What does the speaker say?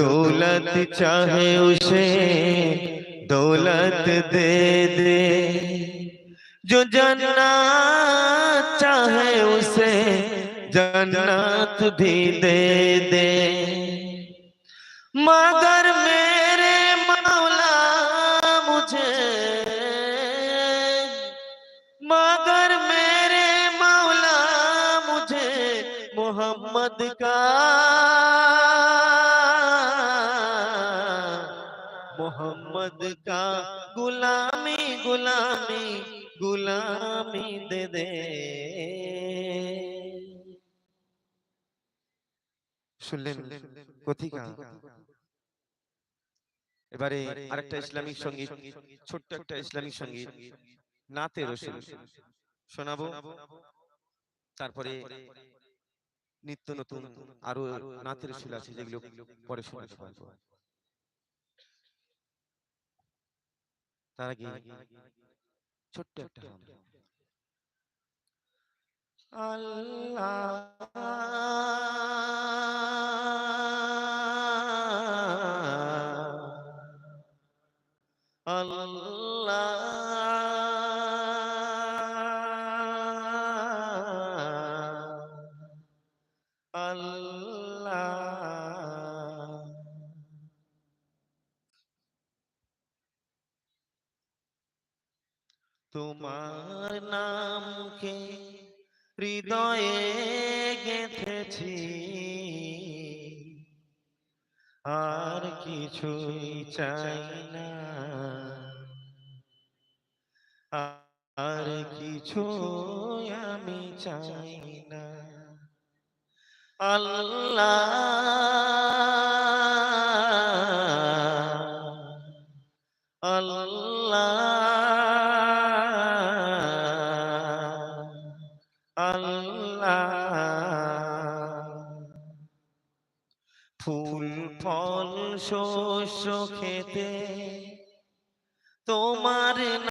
दौलत चाहे उसे दौलत दे दे जो जन्नत चाहे उसे जन्नत भी दे दे मगर मेरे मौला मुझे मगर मेरे मौला मुझे मोहम्मद का मोहम्मद का गुलामी गुलामी गुलामी दे दे শুনলেন কথিকা এবারে আরেকটা ইসলামিক সঙ্গীত ছোট্ট একটা ইসলামিক সঙ্গীত নাতে রসুল শোনাবো তারপরে নিত্য নতুন আরো নাতের রসুল আছে যেগুলো পরে শোনাতে পারবো তার আগে ছোট্ট একটা হাম। আল্লাহ আল্লাহ তোমার নামকে হৃদয়ে গেঁথেছি। আর কিছুই চাই না। আর কিছু আমি চাই না। আল্লাহ আল্লাহ। ফুল ফল শস্য খেতে। তোমার